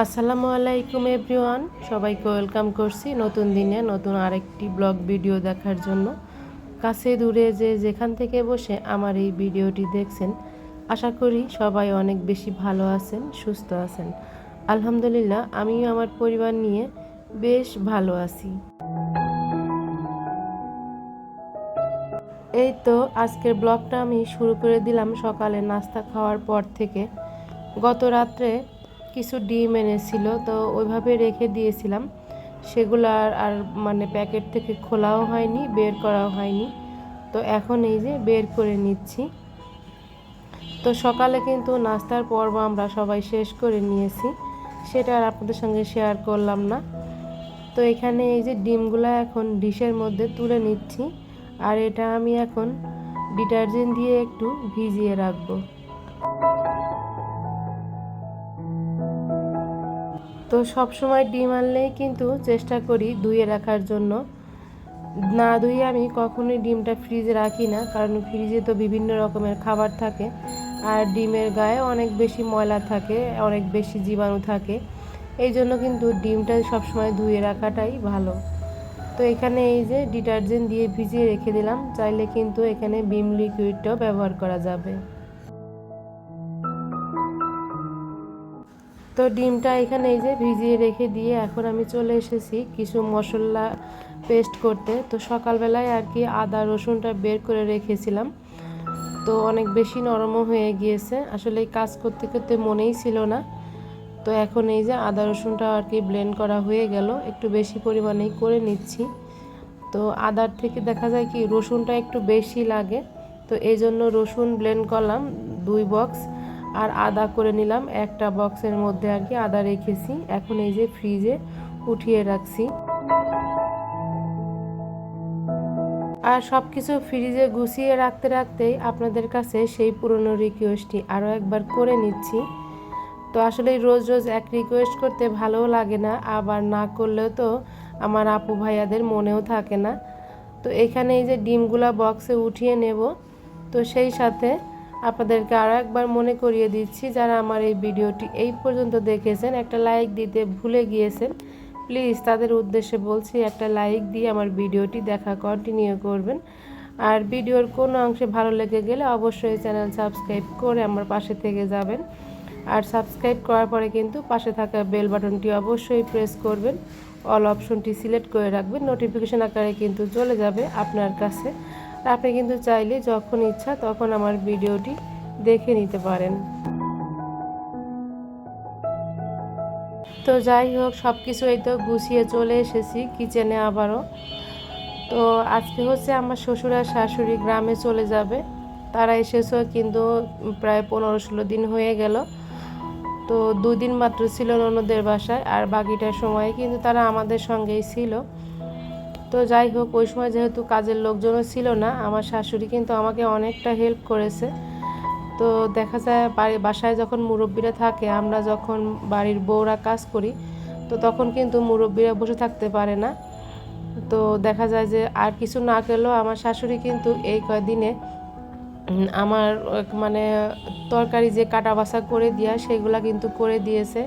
আসসালামু আলাইকুম এভরিওয়ান, সবাইকে ওয়েলকাম করছি নতুন দিনে নতুন আরেকটি ব্লগ ভিডিও দেখার জন্য। কাছে দূরে যে যেখান থেকে বসে আমার এই ভিডিওটি দেখছেন, আশা করি সবাই অনেক বেশি ভালো আছেন, সুস্থ আছেন। আলহামদুলিল্লাহ, আমিও আমার পরিবার নিয়ে বেশ ভালো আছি। এই তো আজকের ব্লগটা আমি শুরু করে দিলাম সকালে নাস্তা খাওয়ার পর থেকে। গত রাত্রে কিছু ডিম এনেছিল, তো ওইভাবে রেখে দিয়েছিলাম। সেগুলো আর আর মানে প্যাকেট থেকে খোলাও হয়নি, বের করাও হয়নি। তো এখন এই যে বের করে নিচ্ছি। তো সকালে কিন্তু নাস্তার পর্ব আমরা সবাই শেষ করে নিয়েছি। সেটা আর আপনাদের সঙ্গে শেয়ার করলাম না। তো এখানে এই যে ডিমগুলো এখন ডিশের মধ্যে তুলে নিচ্ছি। আর এটা আমি এখন ডিটারজেন্ট দিয়ে একটু ভিজিয়ে রাখব। তো সব সময় ডিম আনলেই কিন্তু চেষ্টা করি ধুয়ে রাখার জন্য। না ধুয়ে আমি কখনোই ডিমটা ফ্রিজে রাখি না, কারণ ফ্রিজে তো বিভিন্ন রকমের খাবার থাকে আর ডিমের গায়ে অনেক বেশি ময়লা থাকে, অনেক বেশি জীবাণু থাকে। এই জন্য কিন্তু ডিমটা সবসময় ধুয়ে রাখাটাই ভালো। তো এখানে এই যে ডিটারজেন্ট দিয়ে ভিজিয়ে রেখে দিলাম, চাইলে কিন্তু এখানে বিম লিকুইডটাও ব্যবহার করা যাবে। তো ডিমটা এখানে এই যে ভিজিয়ে রেখে দিয়ে এখন আমি চলে এসেছি কিছু মশলা পেস্ট করতে। তো সকালবেলায় আর কি আদা রসুনটা বের করে রেখেছিলাম। তো অনেক বেশি নরমও হয়ে গিয়েছে। আসলে এই কাজ করতে করতে মনেই ছিল না। তো এখন এই যে আদা রসুনটা আর কি ব্লেন্ড করা হয়ে গেল। একটু বেশি পরিমাণেই করে নিচ্ছি। তো আদার থেকে দেখা যায় কি রসুনটা একটু বেশি লাগে। তো এই জন্য রসুন ব্লেন্ড করলাম দুই বক্স আর আদা করে নিলাম। একটা বক্সের মধ্যে আর কি আদা রেখেছি। এখন এই যে ফ্রিজে উঠিয়ে রাখছি। আর সব কিছু ফ্রিজে গুছিয়ে রাখতে রাখতেই আপনাদের কাছে সেই পুরনো রিকোয়েস্টটি আরও একবার করে নিচ্ছি। তো আসলে রোজ রোজ এক রিকোয়েস্ট করতে ভালোও লাগে না, আবার না করলেও তো আমার আপু ভাইয়াদের মনেও থাকে না। তো এখানে এই যে ডিমগুলা বক্সে উঠিয়ে নেব। তো সেই সাথে আপনাদেরকে আরও একবার মনে করিয়ে দিচ্ছি, যারা আমার এই ভিডিওটি এই পর্যন্ত দেখেছেন, একটা লাইক দিতে ভুলে গিয়েছেন, প্লিজ তাদের উদ্দেশ্যে বলছি একটা লাইক দিয়ে আমার ভিডিওটি দেখা কন্টিনিউ করবেন। আর ভিডিওর কোনো অংশে ভালো লেগে গেলে অবশ্যই চ্যানেল সাবস্ক্রাইব করে আমার পাশে থেকে যাবেন। আর সাবস্ক্রাইব করার পরে কিন্তু পাশে থাকা বেল বাটনটি অবশ্যই প্রেস করবেন। অল অপশনটি সিলেক্ট করে রাখবেন, নোটিফিকেশান আকারে কিন্তু চলে যাবে আপনার কাছে। আপনি কিন্তু চাইলে যখন ইচ্ছা তখন আমার ভিডিওটি দেখে নিতে পারেন। তো যাই হোক সব কিছু এই তো গুছিয়ে চলে এসেছি কিচেনে আবারও। তো আজকে হচ্ছে আমার শ্বশুর আর শাশুড়ি গ্রামে চলে যাবে। তারা এসেছে কিন্তু প্রায় পনেরো ষোলো দিন হয়ে গেল। তো দুদিন মাত্র ছিল ননদের বাসায় আর বাকিটার সময় কিন্তু তারা আমাদের সঙ্গেই ছিল। তো যাই হোক, ওই সময় যেহেতু কাজের লোকজনও ছিল না, আমার শাশুড়ি কিন্তু আমাকে অনেকটা হেল্প করেছে। তো দেখা যায় বাড়ি, বাসায় যখন মুরব্বীরা থাকে, আমরা যখন বাড়ির বউরা কাজ করি, তো তখন কিন্তু মুরব্বীরা বসে থাকতে পারে না। তো দেখা যায় যে আর কিছু না করলেও আমার শাশুড়ি কিন্তু এই কয়দিনে আমার মানে তরকারি যে কাটা বাসা করে দেওয়া সেগুলা কিন্তু করে দিয়েছে।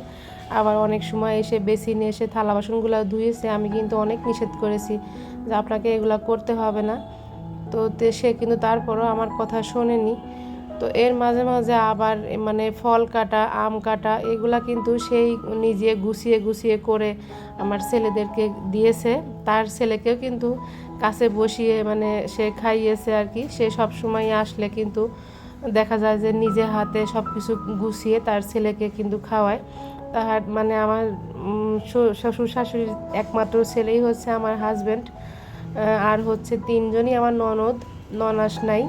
আবার অনেক সময় এসে বেসিনে এসে থালা বাসনগুলো ধুয়েছে, আমি কিন্তু অনেক নিষেধ করেছি যে আপনাকে এগুলা করতে হবে না। তো সে কিন্তু তারপরও আমার কথা শোনেনি। তো এর মাঝে মাঝে আবার মানে ফল কাটা, আম কাটা, এগুলা কিন্তু সেই নিজে গুছিয়ে গুছিয়ে করে আমার ছেলেদেরকে দিয়েছে। তার ছেলেকেও কিন্তু কাছে বসিয়ে মানে সে খাইয়েছে আর কি। সে সব সময় আসলে কিন্তু দেখা যায় যে নিজে হাতে সব কিছু গুছিয়ে তার ছেলেকে কিন্তু খাওয়ায়। তাহার মানে আমার শ্বশুর শাশুড়ির একমাত্র ছেলেই হচ্ছে আমার হাজব্যান্ড আর হচ্ছে তিনজনই আমার ননদ, ননাস নাই।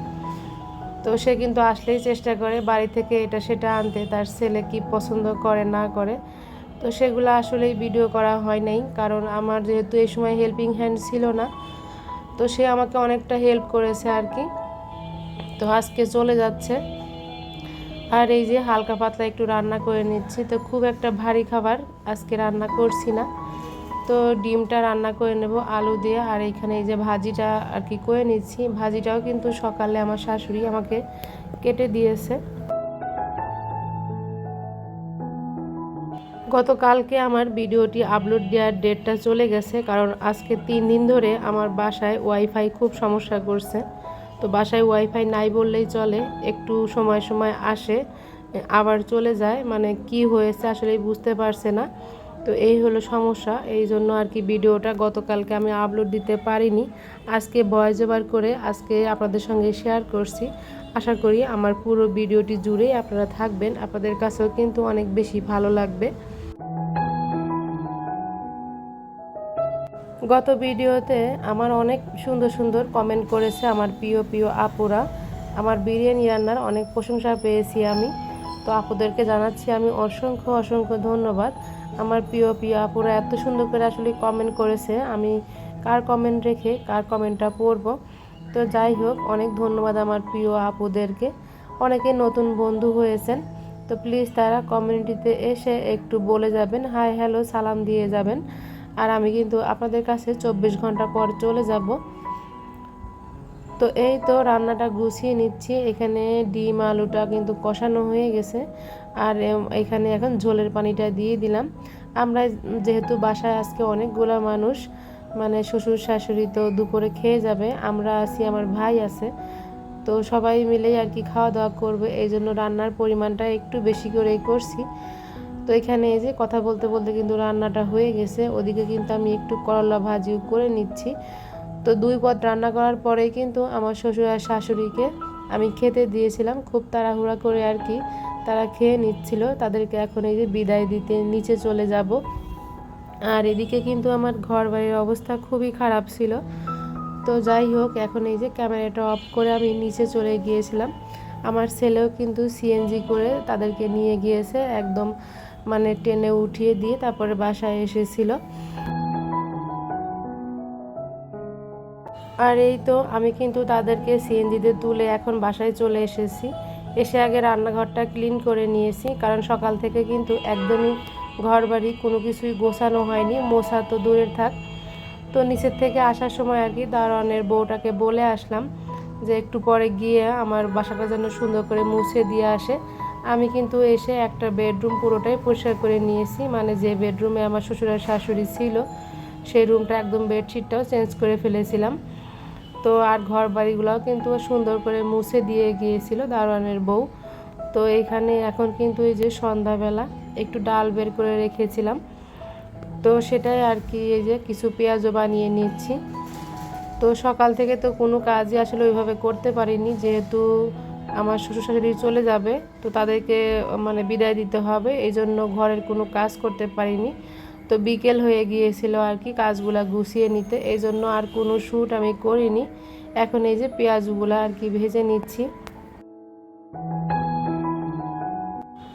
তো সে কিন্তু আসলেই চেষ্টা করে বাড়ি থেকে এটা সেটা আনতে, তার ছেলে কি পছন্দ করে না করে। তো সেগুলো আসলেই ভিডিও করা হয় নাই, কারণ আমার যেহেতু এই সময় হেল্পিং হ্যান্ড ছিল না, তো সে আমাকে অনেকটা হেল্প করেছে আর কি। তো আজকে চলে যাচ্ছে। আর এই যে হালকা পাতলা একটু রান্না করে নিচ্ছি, তো খুব একটা ভারী খাবার আজকে রান্না করছি না। তো ডিমটা রান্না করে নেব, আলু দিয়ে, আর এইখানে এই যে ভাজিটা আর কি করে নিচ্ছি। ভাজিটাও কিন্তু সকালে আমার শাশুড়ি আমাকে কেটে দিয়েছে। গতকালকে আমার ভিডিওটি আপলোড দেওয়ার ডেটটা চলে গেছে, কারণ আজকে তিন দিন ধরে আমার বাসায় ওয়াইফাই খুব সমস্যা করছে। তো বাসায় ওয়াইফাই নাই বললেই চলে, একটু সময় সময় আসে, আবার চলে যায় মানে কি হয়েছে আসলে বুঝতে পারছে না। তো এই হলো সমস্যা, এই জন্য আর কি ভিডিওটা গতকালকে আমি আপলোড দিতে পারিনি। আজকে ভয়েস ওভার করে আজকে আপনাদের সঙ্গে শেয়ার করছি। আশা করি আমার পুরো ভিডিওটি জুড়েই আপনারা থাকবেন, আপনাদের কাছেও কিন্তু অনেক বেশি ভালো লাগবে। গত ভিডিওতে আমার অনেক সুন্দর সুন্দর কমেন্ট করেছে আমার প্রিয় প্রিয় আপুরা। আমার বিরিয়ানি রান্নার অনেক প্রশংসা পেয়েছি আমি। তো আপুদেরকে জানাচ্ছি আমি অসংখ্য অসংখ্য ধন্যবাদ। আমার প্রিয় প্রিয় আপুরা এত সুন্দর করে আসলে কমেন্ট করেছে। আমি কার কমেন্ট রেখে কার কমেন্টটা পড়ব? তো যাই হোক, অনেক ধন্যবাদ আমার প্রিয় আপুদেরকে। অনেকে নতুন বন্ধু হয়েছেন। তো প্লিজ তারা কমিউনিটিতে এসে একটু বলে যাবেন। হাই হ্যালো সালাম দিয়ে যাবেন। আর আমি কিন্তু আপনাদের কাছে চব্বিশ ঘণ্টা পর চলে যাব। তো এই তো রান্নাটা গুছিয়ে নিচ্ছি। এখানে ডিম আলুটা কিন্তু কষানো হয়ে গেছে। আর এখানে এখন ঝোলের পানিটা দিয়ে দিলাম। আমরা যেহেতু বাসায় আজকে অনেকগুলো মানুষ মানে শ্বশুর শাশুড়ি তো দুপুরে খেয়ে যাবে, আমরা আছি, আমার ভাই আছে। তো সবাই মিলেই আর কি খাওয়া দাওয়া করবে। এই জন্য রান্নার পরিমাণটা একটু বেশি করেই করছি। তো এখানে এই যে কথা বলতে বলতে কিন্তু রান্নাটা হয়ে গেছে। ওদিকে কিন্তু আমি একটু করলা ভাজিও করে নিচ্ছি। তো দুই পদ রান্না করার পরেই কিন্তু আমার শ্বশুর আর শাশুড়িকে আমি খেতে দিয়েছিলাম। খুব তাড়াহুড়া করে আর কি তারা খেয়ে নিচ্ছিল। তাদেরকে এখন এই যে বিদায় দিতে নিচে চলে যাব। আর এদিকে কিন্তু আমার ঘর বাড়ির অবস্থা খুবই খারাপ ছিল। তো যাই হোক, এখন এই যে ক্যামেরাটা অফ করে আমি নিচে চলে গিয়েছিলাম। আমার ছেলেও কিন্তু সিএনজি করে তাদেরকে নিয়ে গিয়েছে। একদম মানে টেনে উঠিয়ে দিয়ে তারপরে বাসায় এসেছিল। আর এই তো আমি কিন্তু তাদেরকে সিএনজিতে তুলে এখন বাসায় চলে এসেছি। এসে আগে রান্নাঘরটা ক্লিন করে নিয়েছি, কারণ সকাল থেকে কিন্তু একদমই ঘর বাড়ি কোনো কিছুই গোছানো হয়নি। মোছা তো দূরের থাক। তো নিচের থেকে আসার সময় আর কি দারোয়ানের বউটাকে বলে আসলাম যে একটু পরে গিয়ে আমার বাসাটা যেন সুন্দর করে মুছে দিয়ে আসে। আমি কিন্তু এসে একটা বেডরুম পুরোটাই পরিষ্কার করে নিয়েছি। মানে যে বেডরুমে আমার শ্বশুরের শাশুড়ি ছিল, সেই রুমটা একদম বেডশিটটাও চেঞ্জ করে ফেলেছিলাম। তো আর ঘর বাড়িগুলোও কিন্তু সুন্দর করে মুছে দিয়ে গিয়েছিল দারোয়ানের বউ। তো এখানে এখন কিন্তু এই যে সন্ধ্যাবেলা একটু ডাল বের করে রেখেছিলাম। তো সেটাই আর কি, এই যে কিছু পেঁয়াজও বানিয়ে নিচ্ছি। তো সকাল থেকে তো কোনো কাজই আসলে ওইভাবে করতে পারিনি, যেহেতু আমার শ্বশুর শাশুড়ি চলে যাবে, তো তাদেরকে মানে বিদায় দিতে হবে। এই জন্য ঘরের কোনো কাজ করতে পারিনি। তো বিকেল হয়ে গিয়েছিল আর কি কাজগুলা গুছিয়ে নিতে। এই জন্য আর কোনো শ্যুট আমি করিনি। এখন এই যে পেঁয়াজগুলো আর কি ভেজে নিচ্ছি।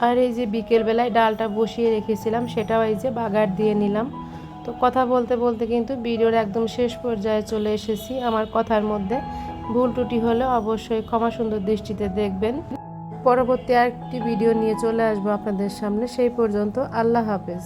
আর এই যে বিকেলবেলায় ডালটা বসিয়ে রেখেছিলাম, সেটাও এই যে বাগার দিয়ে নিলাম। তো কথা বলতে বলতে কিন্তু ভিডিওর একদম শেষ পর্যায়ে চলে এসেছি আমার কথার মধ্যে। ভুল টুটি হলে অবশ্যই ক্ষমা সুন্দর দৃষ্টিতে দেখবেন। পরবর্তী আরেকটি ভিডিও নিয়ে চলে আসব আপনাদের সামনে। সেই পর্যন্ত আল্লাহ হাফেজ।